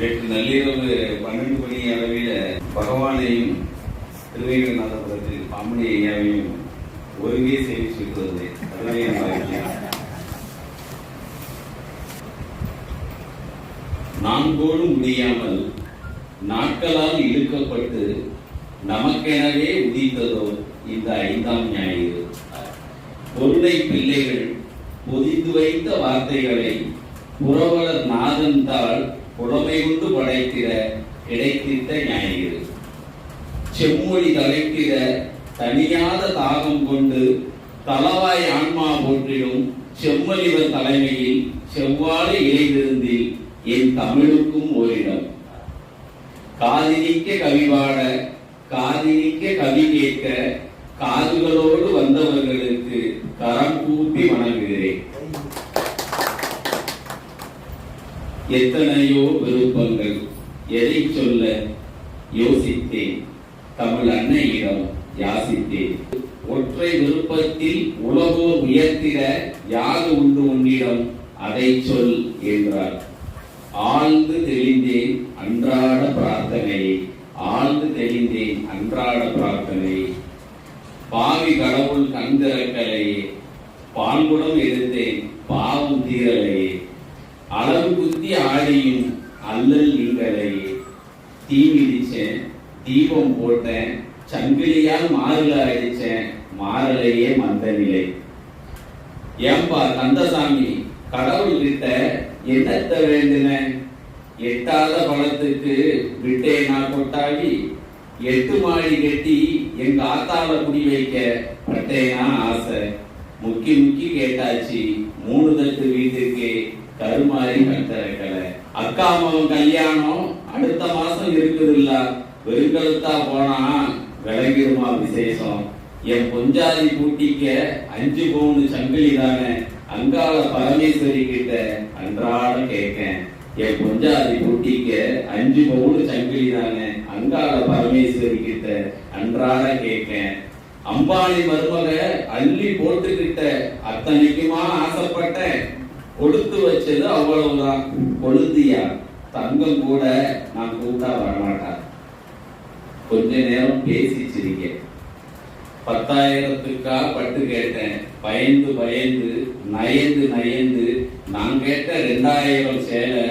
நேற்று நள்ளிரவு பன்னெண்டு மணி அளவில் பகவானையும் திருவேங்கநாதபுரத்தில் பாம்பனி ஐயாவையும் ஒருங்கே சேவிச்சுட்டு வந்தேன் அதுவே முடியாமல் நாட்களால் இழுக்கப்பட்டு நமக்கெனவே உதித்ததோ இந்த ஐந்தாம் ஞாயிறு. பொருளை பிள்ளைகள் பொதிந்து வைத்த வார்த்தைகளை புறவலர் நாதன் தாள் புலமை கொண்டு படைத்திட இடைத்திட்ட ஞாயிறு செம்மொழி தலைத்திட தனியாத தாகம் கொண்டு தளவாய் ஆன்மா போற்றிடும் செம்மலிவர் தலைமையில் செவ்வாறு இலைவிருந்தில் என் தமிழுக்கும் ஓரிடம். காதினிக்க கவி பாட காதினிக்க கவி கேட்க காதுகளோடு வந்தவர்களுக்கு எத்தனையோ விருப்பங்கள். எதை சொல்ல யோசித்தேன். தமிழ் அன்னையிடம் யாசித்தேன். ஒற்றை விருப்பத்தில் உலகோ உயர்த்திட யாது உண்டு உன்னிடம்? அதை சொல் என்றார். ஆழ்ந்து தெளிந்தேன் அன்றாட பிரார்த்தனையை. ஆழ்ந்து தெளிந்தேன் அன்றாட பிரார்த்தனையை. பாவி கடவுள் கண் திறக்கலையே. பால்குடம் எடுத்தேன் பாவம் தீரலையே. அளவு குத்தி ஆடியும் அல்லல் நீங்களையே தீ மிதிச்சேன் தீபம் போட்டேன் சங்கிலியால் மாறுல அடிச்சேன் மாறலையே மந்த நிலை ஏம்பா கந்தசாமி கடவுள் கிட்ட என்னத்த வேண்டின எட்டாத பழத்துக்கு விட்டேனா கொட்டாவி எட்டு மாடி கட்டி எங்க ஆத்தால குடி வைக்க பட்டேனா ஆசை. முக்கி முக்கி கேட்டாச்சு மூணு தட்டு வீட்டுக்கு கருமாறி கட்டறக்கல அக்கா மகன் கல்யாணம் அடுத்த மாசம் இருக்குதுல்ல. வெறுங்கழுத்தா போனா விளங்கிருமா விசேஷம். என் பொஞ்சாதி பூட்டிக்க அஞ்சு பவுன் சங்கிலி தானே. அங்கால பரமேஸ்வரி கிட்ட அன்றாட கேட்கேன். என் பொஞ்சாதி பூட்டிக்க அஞ்சு பவுன் சங்கிலி தானே. அங்கால பரமேஸ்வரி கிட்ட அன்றாட கேட்கேன். அம்பானி மருமக அள்ளி போட்டுக்கிட்ட. அத்தனைக்குமா ஆசைப்பட்டேன். கொடுத்து வச்சது அவ்வளவுதான். கொளுத்தியா தங்கம் கூட நான் கூட்டா வரமாட்டார் கொஞ்ச நேரம் பேசிச்சிருக்க பத்தாயிரத்துக்கா பட்டு கேட்டேன். பயந்து பயந்து நயந்து நயந்து நான் கேட்ட ரெண்டாயிரம் சேலை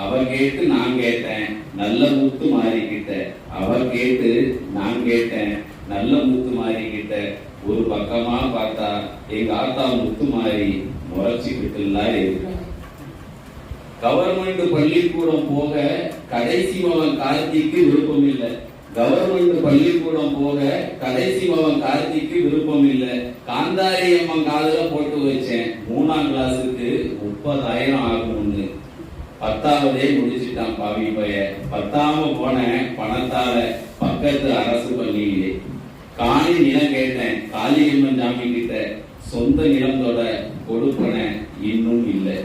அவ கேட்டு நான் கேட்டேன். நல்ல முத்து மாறிக்கிட்ட அவ கேட்டு நான் கேட்டேன். நல்ல முத்து மாறிக்கிட்ட. ஒரு பக்கமா பார்த்தா எங்க ஆத்தா முத்து மாறி முறைச்சுக்கிட்டுலாம் இருக்கா கவர்மெண்ட் பள்ளிக்கூடம் போக கடைசி மகன் கார்த்திக்கு விருப்பம் இல்லை. கவர்மெண்ட் பள்ளிக்கூடம் போக கடைசி மகன் கார்த்திக்கு விருப்பம் இல்லை. காந்தாரி அம்மன் காதல போட்டு வச்சேன். மூணாம் கிளாஸுக்கு முப்பதாயிரம் ஆகும்னு. பத்தாவதே முடிச்சிட்டான் பாவி பைய பத்தாம போனேன் பணத்தால பக்கத்து அரசு பள்ளியிலே. காணி நிலம் கேட்டேன். காளியம்மன் சாமி கிட்ட சொந்த நிலத்தோட கொடுப்பன இன்னும் இல்லை.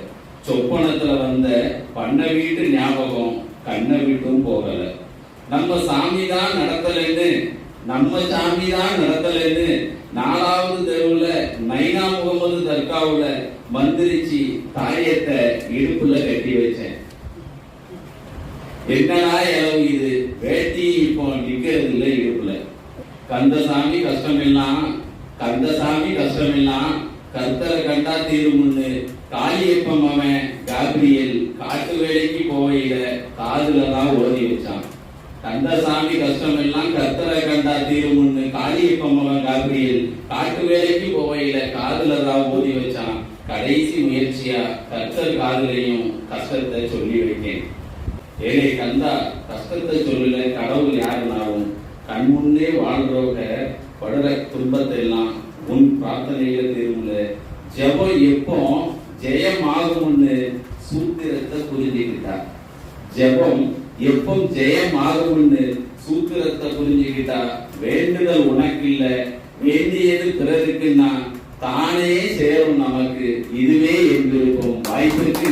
சொப்பனத்துல வந்த பண்ண வீட்டு ஞாபகம் கண்ண வீட்டும் போகல. நம்ம சாமி தான் நடத்தலைன்னு நம்ம சாமி தான் நடத்தலைன்னு நாலாவது தெருவுல நைனா முகமது தர்காவுல மந்திரிச்சு தாயத்தை இடுப்புல கட்டி வச்சேன். என்னடா இளவு இது? வேட்டி இப்போ நிக்கிறது இல்லை இடுப்புல. கந்தசாமி கஷ்டமெல்லாம் கந்தசாமி கஷ்டமெல்லாம் கர்த்தரை கண்டா தீருமுன்னு காளியப்பம் அவன் காப்ரியல் காட்டு வேலைக்கு போவையில காதுல தான் ஓதி வச்சான். கந்தசாமி கஷ்டம் எல்லாம் கர்த்தரை கண்டா தீருமுன்னு காளியப்பம் அவன் காப்ரியல் காட்டு வேலைக்கு போவையில காதுல தான் ஓதி வச்சான். கடைசி முயற்சியா கர்த்தர் காதுலையும் கஷ்டத்தை சொல்லி வைத்தேன். ஏழை கந்தா கஷ்டத்தை சொல்லல கடவுள் யாருனாலும் கண் முன்னே வாழ்றவங்க படுற துன்பத்தை எல்லாம் உன் பிரார்த்தனையில தீரும்ல ஜெபம் எப்போ? ஜெயமாகும்னு சூத்திரத்தை புரிஞ்சுக்கிட்டார் ஜெபம் எப்போ ஜெயமாகும்னு சூத்திரத்தை புரிஞ்சுக்கிட்டா. வேண்டுதல் உனக்கு இல்ல வேண்டியது பிறருக்குன்னா தானே சேரும் நமக்கு. இதுவே என் விருப்பம் வாய்ப்பிற்கு